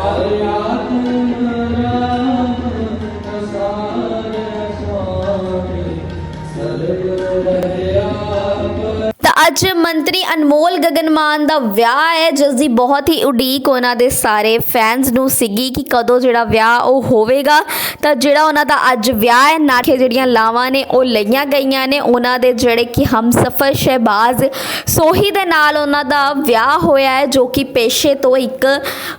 ਤਾਂ ਅੱਜ ਮੰਤਰੀ ਅਨਮੋਲ ਗਗਨਮਾਨ ਦਾ ਵਿਆਹ ਹੈ, ਜਿਸ ਦੀ ਬਹੁਤ ਹੀ ਉਡੀਕ ਉਹਨਾਂ ਦੇ ਸਾਰੇ ਫੈਨਸ ਨੂੰ ਸੀਗੀ ਕਿ ਕਦੋਂ ਜਿਹੜਾ ਵਿਆਹ ਉਹ ਹੋਵੇਗਾ। ਤਾਂ ਜਿਹੜਾ ਉਹਨਾਂ ਦਾ ਅੱਜ ਵਿਆਹ ਹੈ ਨਾਠੇ ਜਿਹੜੀਆਂ ਲਾਵਾਂ ਨੇ, ਉਹ ਲਈਆਂ ਗਈਆਂ ਨੇ। ਉਹਨਾਂ ਦੇ ਜਿਹੜੇ ਕਿ ਹਮਸਫਰ ਸ਼ਹਿਬਾਜ਼, ਸੋਹੀ ਦੇ ਨਾਲ ਉਹਨਾਂ ਦਾ ਵਿਆਹ ਹੋਇਆ ਹੈ, ਜੋ ਕਿ ਪੇਸ਼ੇ ਤੋਂ ਇੱਕ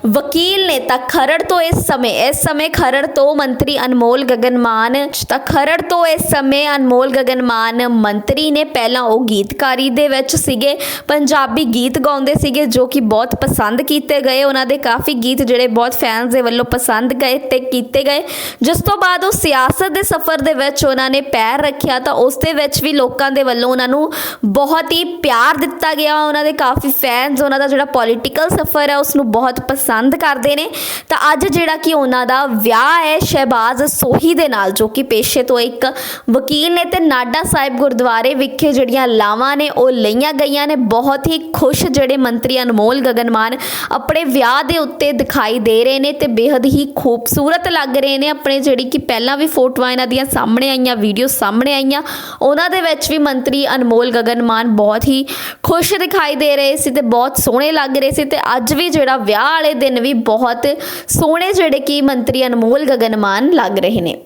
ਵਕੀਲ ਨੇ। ਤਾਂ ਖਰੜ ਤੋਂ ਇਸ ਸਮੇਂ ਇਸ ਸਮੇਂ ਖਰੜ ਤੋਂ ਮੰਤਰੀ ਅਨਮੋਲ ਗਗਨਮਾਨ, ਤਾਂ ਖਰੜ ਤੋਂ ਇਸ ਸਮੇਂ ਅਨਮੋਲ ਗਗਨਮਾਨ ਮੰਤਰੀ ਨੇ। ਪਹਿਲਾਂ ਉਹ ਗੀਤਕਾਰੀ ਦੇ ਵਿੱਚ ਸੀਗੇ। ਪੰਜਾਬੀ ਗੀਤ ਗਾਉਂਦੇ ਸੀਗੇ, ਜੋ ਕਿ ਬਹੁਤ ਪਸੰਦ ਕੀਤੇ ਗਏ। ਉਹਨਾਂ ਦੇ ਕਾਫੀ ਗੀਤ ਜਿਹੜੇ ਬਹੁਤ ਫੈਨਸ ਦੇ ਵੱਲੋਂ ਪਸੰਦ ਗਏ ਤੇ ਕੀਤੇ ਗਏ। ਜਿਸ ਤੋਂ ਬਾਅਦ ਉਹ ਸਿਆਸਤ ਦੇ ਸਫ਼ਰ ਦੇ ਵਿੱਚ ਉਹਨਾਂ ਨੇ ਪੈਰ ਰੱਖਿਆ ਤਾਂ ਉਸ ਦੇ ਵਿੱਚ ਵੀ ਲੋਕਾਂ ਦੇ ਵੱਲੋਂ ਉਹਨਾਂ ਨੂੰ ਬਹੁਤ ਹੀ ਪਿਆਰ ਦਿੱਤਾ ਗਿਆ। ਉਹਨਾਂ ਦੇ ਕਾਫੀ ਫੈਨਸ ਉਹਨਾਂ ਦਾ ਜਿਹੜਾ ਪੋਲੀਟੀਕਲ ਸਫ਼ਰ ਹੈ ਉਸ ਨੂੰ ਬਹੁਤ ਪਸੰਦ ਕਰਦੇ ਨੇ। ਤਾਂ ਅੱਜ ਜਿਹੜਾ ਕਿ ਉਹਨਾਂ ਦਾ ਵਿਆਹ ਹੈ, ਸ਼ਹਿਬਾਜ਼ ਸੋਹੀ ਦੇ ਨਾਲ, ਜੋ ਕਿ ਪੇਸ਼ੇ ਤੋਂ ਇੱਕ ਵਕੀਲ ਨੇ ਤੇ ਨਾਡਾ ਸਾਹਿਬ ਗੁਰਦੁਆਰੇ ਵਿਖੇ ਜਿਹੜੀਆਂ ਲਾਵਾਂ ਨੇ, ਉਹ ਲਈਆਂ ਗਈਆਂ ਨੇ। ਬਹੁਤ ਹੀ ਖੁਸ਼ ਜਿਹੜੇ ਮੰਤਰੀ ਅਨਮੋਲ ਗਗਨਮਾਨ ਆਪਣੇ ਵਿਆਹ ਦੇ ਉੱਤੇ ਦਿਖਾਈ ਦੇ ਰਹੇ ਨੇ ਤੇ ਬੇहद ਹੀ ਖੂਬਸੂਰਤ ਲੱਗ ਰਹੇ ਨੇ ਆਪਣੇ ਜਿਹੜੀ ਕਿ ਪਹਿਲਾਂ ਵੀ ਫੋਟੋਆਂ ਇਹਨਾਂ ਦੀਆਂ ਸਾਹਮਣੇ ਆਈਆਂ, ਵੀਡੀਓ ਸਾਹਮਣੇ ਆਈਆਂ। ਉਹਨਾਂ ਦੇ ਵਿੱਚ ਵੀ ਮੰਤਰੀ ਅਨਮੋਲ ਗਗਨਮਾਨ ਬਹੁਤ ਹੀ ਖੁਸ਼ ਦਿਖਾਈ ਦੇ ਰਹੇ ਸੀ ਤੇ ਬਹੁਤ ਸੋਹਣੇ ਲੱਗ ਰਹੇ ਸੀ ਤੇ ਅੱਜ ਵੀ ਜਿਹੜਾ ਵਿਆਹ ਵਾਲੇ ਦਿਨ ਵੀ ਬਹੁਤ ਸੋਹਣੇ ਜਿਹੜੇ ਕਿ ਮੰਤਰੀ ਅਨਮੋਲ ਗਗਨਮਾਨ ਲੱਗ ਰਹੇ ਨੇ।